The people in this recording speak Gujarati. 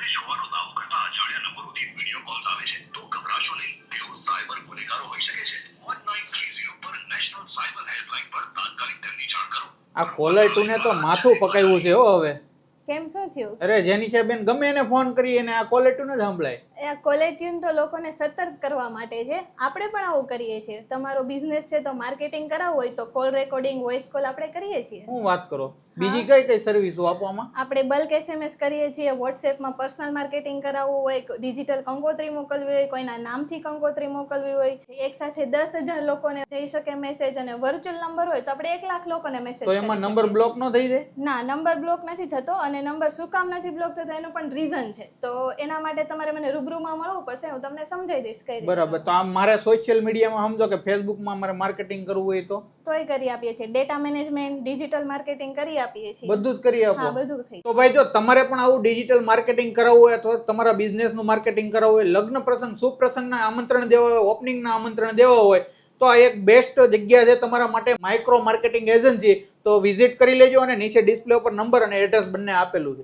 આશરે યુવાનો દાવો કરતા અજાણ્યા નંબરોથી વીડિયો કોલ્સ આવે છે. તો ગભરાશો નહીં. તેઓ સાયબર ગુનેગારો હોઈ શકે છે. વન નાઇન થ્રી ઝીરો પર નેશનલ સાયબર હેલ્પલાઇન પર તાત્કાલિક તેમની જાણ કરો. આ કોલર ટુને તો માથું પકાવ્યું છે હો હવે. કેમ શું થયું? અરે જેનિશા બેન ગમે એને ફોન કરી એને આ કોલર ટુ ને જ સંભળાય. એ કોલર ટ્યુન તો લોકોને સતર્ક કરવા માટે છે. આપણે પણ આવું કરીએ છીએ. તમારો બિઝનેસ છે તો માર્કેટિંગ કરાવવું હોય તો કોલ રેકોર્ડિંગ વોઇસ કોલ આપણે કરીએ છીએ. હું વાત કરો? બીજી કઈ કઈ સર્વિસો આપવામાં? આપણે બલ્ક એસએમએસ કરીએ છીએ વોટ્સએપમાં પર્સનલ માર્કેટિંગ કરાવવું હોય ડિજિટલ કંકોત્રી મોકલવી હોય કોઈના નામથી કંકોત્રી મોકલવી હોય. એક સાથે દસ હજાર લોકોને જઈ શકે મેસેજ અને વર્ચ્યુઅલ નંબર હોય તો આપણે એક લાખ લોકોને મેસેજ તો એમાં નંબર બ્લોક ન થઈ જાય? ના નંબર બ્લોક નથી થતો અને નંબર શું કામ નથી બ્લોક થતો એનું પણ રીઝન છે. તો એના માટે તમારે મને રૂબરૂમાં મળવું પડશે હું તમને સમજાવી દઈશ કઈ બરાબર તો આમ મારે સોશિયલ મીડિયામાં સમજો કે ફેસબુકમાં મારે માર્કેટિંગ કરવું હોય તો? તોય કરી આપીએ છીએ. ડેટા મેનેજમેન્ટ ડિજિટલ માર્કેટિંગ કરી આપીએ છીએ. બધું જ કરી હા બધું થઈ તો ભાઈ જો તમારે પણ આવું ડિજિટલ માર્કેટિંગ કરાવવું હોય અથવા તમારા બિઝનેસનું માર્કેટિંગ કરાવવું હોય લગ્ન પ્રસંગ શુભ પ્રસંગના આમંત્રણ દેવા હોય ઓપનિંગના આમંત્રણ દેવા હોય તો આ એક બેસ્ટ જગ્યા છે તમારા માટે માઇક્રો માર્કેટિંગ એજન્સી તો વિઝિટ કરી લેજો અને નીચે ડિસ્પ્લે ઉપર નંબર અને એડ્રેસ બંને આપેલું છે.